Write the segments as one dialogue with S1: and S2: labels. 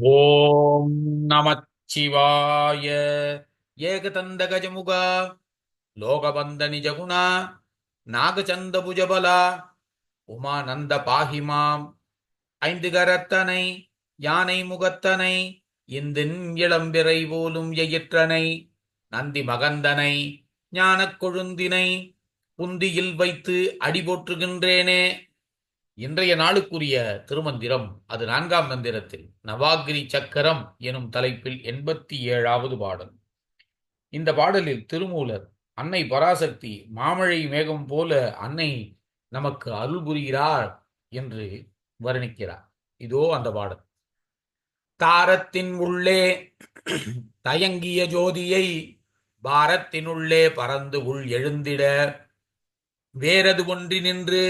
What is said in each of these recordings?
S1: ஓம் நமச்சிவாய. ஏகதந்த கஜமுகா லோகபந்த நிஜகுணா நாகச்சந்த புஜபலா உமானந்த பாகிமாம் ஐந்து கரத்தனை யானை முகத்தனை இந்தின் இளம்பிறை போலும் எயிற்றனை நந்தி மகந்தனை ஞானக் கொழுந்தினை புந்தியில் வைத்து அடிபோற்றுகின்றேனே. இன்றைய நாளுக்குரிய திருமந்திரம் அது நான்காம் மந்திரத்தில் நவாகிரி சக்கரம் எனும் தலைப்பில் எண்பத்தி ஏழாவது பாடல். இந்த பாடலில் திருமூலர் அன்னை பராசக்தி மாமழை மேகம் போல அன்னை நமக்கு அருள் புரிகிறார் என்று வர்ணிக்கிறார். இதோ அந்த பாடல். தாரத்தின் உள்ளே தயங்கிய ஜோதியை பாரத்தினுள்ளே பறந்து உள் எழுந்திட வேறது ஒன்றி நின்று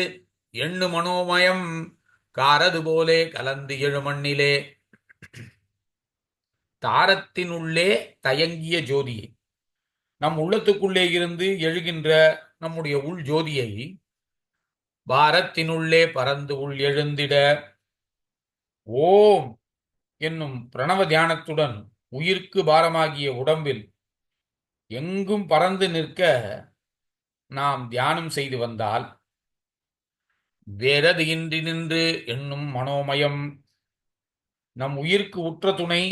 S1: எண்ணு மனோமயம். காரது போலே கலந்து எழுமண்ணிலே தாரத்தினுள்ளே தயங்கிய ஜோதியை. நம் உள்ளத்துக்குள்ளே இருந்து எழுகின்ற நம்முடைய உள் ஜோதியை பாரத்தினுள்ளே பறந்து உள் எழுந்திட. ஓம் என்னும் பிரணவ தியானத்துடன் உயிர்க்கு பாரமாகிய உடம்பில் எங்கும் பறந்து நிற்க நாம் தியானம் செய்து வந்தால் வேறது இன்றி நின்று என்னும் மனோமயம். நம் உயிர்க்கு உற்ற துணை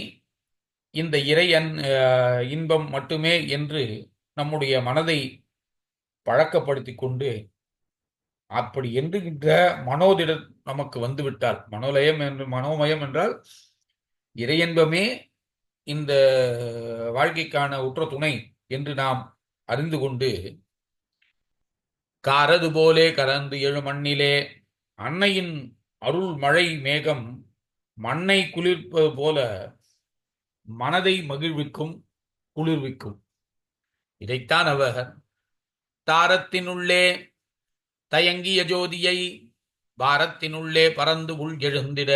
S1: இந்த இறை இன்பம் மட்டுமே என்று நம்முடைய மனதை பழக்கப்படுத்தி கொண்டு அப்படி என்கின்ற மனோதிட நமக்கு வந்துவிட்டால் மனோலயம் என்று மனோமயம் என்றால் இறையன்பமே இந்த வாழ்க்கைக்கான உற்ற துணை என்று நாம் அறிந்து கொண்டு காரது போலே கலந்து எழு மண்ணிலே. அன்னையின் அருள் மழை மேகம் மண்ணை குளிர்ப்பது போல மனதை மகிழ்விக்கும் குளிர்விக்கும். இதைத்தான் அவர் தாரத்தினுள்ளே தயங்கிய ஜோதியை பாரத்தினுள்ளே பறந்து உள் எழுந்திட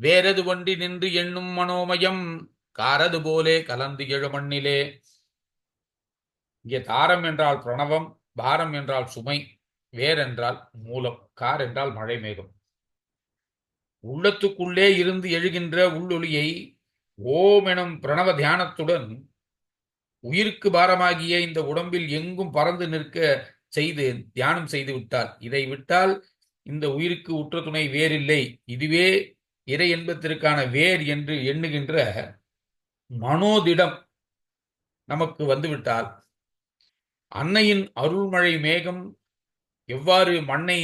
S1: வேறது ஒன்றி நின்று எண்ணும் மனோமயம் காரது போலே கலந்து எழு மண்ணிலே. இங்கே தாரம் என்றால் பிரணவம் பாரம் என்றால் சுமை வேர் என்றால் மூலம் கார் என்றால் மழை மேகம். உள்ளத்துக்குள்ளே இருந்து எழுகின்ற உள்ளொளியை ஓம் எனும் பிரணவ தியானத்துடன் உயிருக்கு பாரமாகிய இந்த உடம்பில் எங்கும் பறந்து நிற்க செய்து தியானம் செய்து விட்டால் இதை விட்டால் இந்த உயிருக்கு உற்ற துணை வேறில்லை. இதுவே இறை என்பத்திற்கான வேர் என்று எண்ணுகின்ற மனோதிடம் நமக்கு வந்துவிட்டால் அன்னையின் அருள்மழை மேகம் எவ்வாறு மண்ணை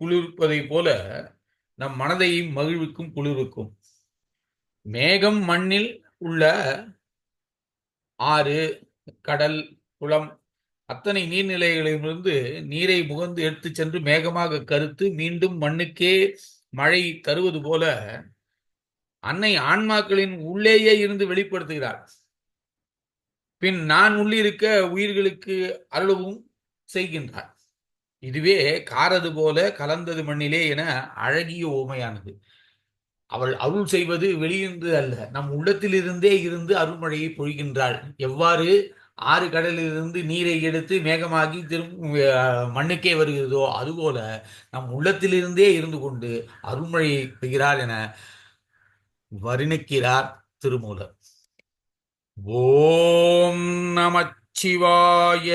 S1: குளிர்ப்பதை போல நம் மனதை மகிழ்விக்கும் குளிர்விக்கும். மேகம் மண்ணில் உள்ள ஆறு கடல் குளம் அத்தனை நீர்நிலைகளிலிருந்து நீரை முகந்து எடுத்து சென்று மேகமாக கருத்து மீண்டும் மண்ணுக்கே மழை தருவது போல அன்னை ஆன்மாக்களின் உள்ளேயே இருந்து வெளிப்படுத்துகிறார் பின் நான் உள்ளிருக்க உயிர்களுக்கு அருளவும் செய்கின்றார். இதுவே காரது போல கலந்தது மண்ணிலே என அழகிய ஓமையானது. அவள் அருள் செய்வது வெளியிருந்து அல்ல நம் உள்ளத்திலிருந்தே இருந்து அருள்மழையை பொழிகின்றாள். எவ்வாறு ஆறு கடலிலிருந்து நீரை எடுத்து மேகமாகி திரும்ப மண்ணுக்கே வருகிறதோ அதுபோல நம் உள்ளத்திலிருந்தே இருந்து கொண்டு அருள்மழையை பெய்கிறார் என வர்ணிக்கிறார் திருமூலர். ஓம் நமச்சிவாய.